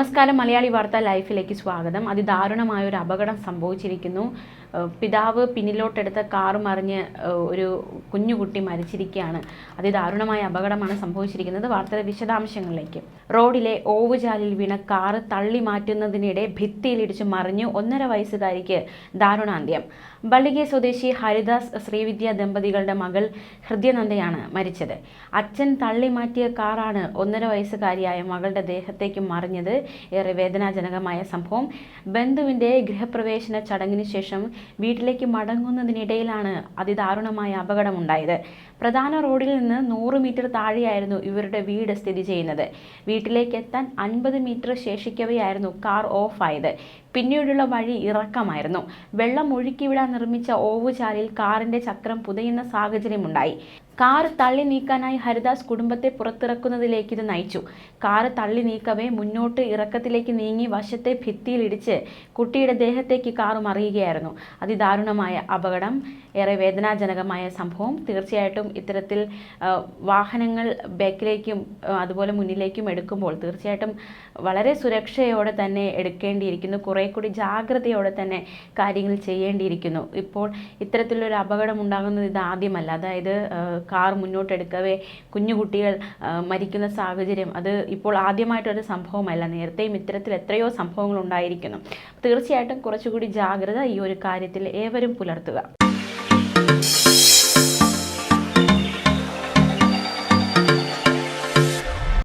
നമസ്കാരം മലയാളി വാർത്ത ലൈഫിലേക്ക് സ്വാഗതം. അതിദാരുണമായ ഒരു അപകടം സംഭവിച്ചിരിക്കുന്നു. പിതാവ് പിന്നിലോട്ടെടുത്ത കാർ മറിഞ്ഞ് ഒരു കുഞ്ഞുകുട്ടി മരിച്ചിരിക്കുകയാണ്. അതിദാരുണമായ അപകടമാണ് സംഭവിച്ചിരിക്കുന്നത്. വാർത്തയുടെ വിശദാംശങ്ങളിലേക്ക്. റോഡിലെ ഓവുചാലിൽ വീണ കാർ തള്ളി മാറ്റുന്നതിനിടെ ഭിത്തിയിലിടിച്ച് മറിഞ്ഞു. ഒന്നര വയസ്സുകാരിക്ക് ദാരുണാന്ത്യം. ബള്ളികെ സ്വദേശി ഹരിദാസ് ശ്രീവിദ്യ ദമ്പതികളുടെ മകൾ ഹൃദ്യനന്ദയാണ് മരിച്ചത്. അച്ഛൻ തള്ളി മാറ്റിയ കാറാണ് ഒന്നര വയസ്സുകാരിയായ മകളുടെ ദേഹത്തേക്ക് മറിഞ്ഞത്. ഏറെ വേദനാജനകമായ സംഭവം. ബന്ധുവിന്റെ ഗൃഹപ്രവേശന ചടങ്ങിന് ശേഷം വീട്ടിലേക്ക് മടങ്ങുന്നതിനിടയിലാണ് അതിദാരുണമായ അപകടമുണ്ടായത്. പ്രധാന റോഡിൽ നിന്ന് നൂറ് മീറ്റർ താഴെയായിരുന്നു ഇവരുടെ വീട് സ്ഥിതി ചെയ്യുന്നത്. വീട്ടിലേക്ക് എത്താൻ അൻപത് മീറ്റർ ശേഷിക്കവെയായിരുന്നു കാർ ഓഫായത്. പിന്നീടുള്ള വഴി ഇറക്കമായിരുന്നു. വെള്ളം ഒഴുക്കിവിടാൻ നിർമ്മിച്ച ഓവുചാലിൽ കാറിന്റെ ചക്രം പുതയുന്ന സാഹചര്യമുണ്ടായി. കാർ തള്ളി നീക്കാനായി ഹരിദാസ് കുടുംബത്തെ പുറത്തിറക്കുന്നതിലേക്ക് ഇത് നയിച്ചു. കാർ തള്ളി നീക്കവേ മുന്നോട്ട് ഇറക്കത്തിലേക്ക് നീങ്ങി വശത്തെ ഭിത്തിയിലിടിച്ച് കുട്ടിയുടെ ദേഹത്തേക്ക് കാർ മറിയുകയായിരുന്നു. അതിദാരുണമായ അപകടം ഏറെ വേദനാജനകമായ സംഭവം. തീർച്ചയായിട്ടും ഇത്തരത്തിൽ വാഹനങ്ങൾ ബാക്കിലേക്കും അതുപോലെ മുന്നിലേക്കും എടുക്കുമ്പോൾ തീർച്ചയായിട്ടും വളരെ സുരക്ഷയോടെ തന്നെ എടുക്കേണ്ടിയിരിക്കുന്നു. കുറേ കൂടി ജാഗ്രതയോടെ തന്നെ കാര്യങ്ങൾ ചെയ്യേണ്ടിയിരിക്കുന്നു. ഇപ്പോൾ ഇത്തരത്തിലൊരു അപകടം ഉണ്ടാകുന്നത് ഇത് ആദ്യമല്ല. അതായത് കാർ മുന്നോട്ടെടുക്കവേ കുഞ്ഞുകുട്ടികൾ കുട്ടികൾ മരിക്കുന്ന സാഹചര്യം അത് ഇപ്പോൾ ആദ്യമായിട്ടൊരു സംഭവമല്ല. നേരത്തെയും ഇത്തരത്തിൽ എത്രയോ സംഭവങ്ങൾ ഉണ്ടായിരിക്കുന്നു. തീർച്ചയായിട്ടും കുറച്ചുകൂടി ജാഗ്രത ഈ ഒരു കാര്യത്തിൽ ഏവരും പുലർത്തുക.